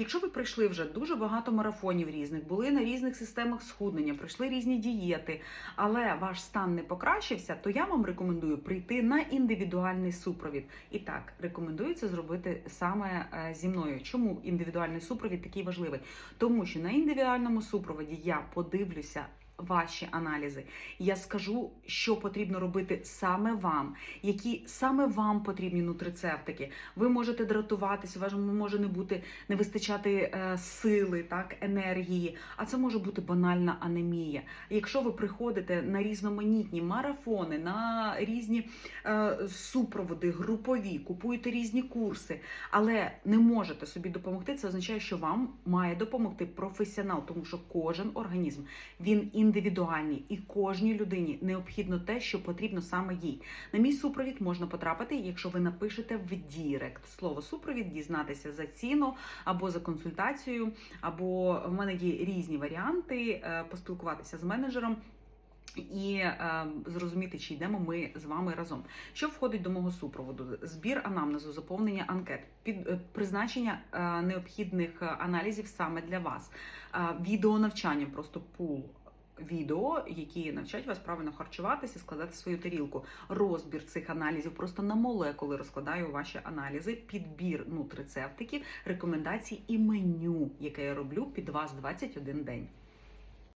Якщо ви пройшли вже дуже багато марафонів різних, були на різних системах схуднення, пройшли різні дієти, але ваш стан не покращився, то я вам рекомендую прийти на індивідуальний супровід. І так, рекомендую це зробити саме е, зі мною. Чому індивідуальний супровід такий важливий? Тому що на індивідуальному супроводі я подивлюся. Ваші аналізи, я скажу, що потрібно робити саме вам, які саме вам потрібні нутрицептики. Ви можете дратуватися, вам може не бути не вистачати е, сили, так енергії, а це може бути банальна анемія. Якщо ви приходите на різноманітні марафони, на різні е, супроводи, групові, купуєте різні курси, але не можете собі допомогти, це означає, що вам має допомогти професіонал, тому що кожен організм він індивідуальний, і кожній людині необхідно те, що потрібно саме їй. На мій супровід можна потрапити, якщо ви напишете в Дірект слово супровід, дізнатися за ціну або за консультацією, або в мене є різні варіанти е, поспілкуватися з менеджером. І е, зрозуміти, чи йдемо ми з вами разом. Що входить до мого супроводу? Збір анамнезу, заповнення анкет, під е, призначення е, необхідних е, аналізів саме для вас, е, відеонавчання, просто пул. Відео, які навчать вас правильно харчуватися, складати свою тарілку, розбір цих аналізів просто на молекули розкладаю ваші аналізи, підбір нутрицептиків, рекомендацій і меню, яке я роблю під вас 21 день.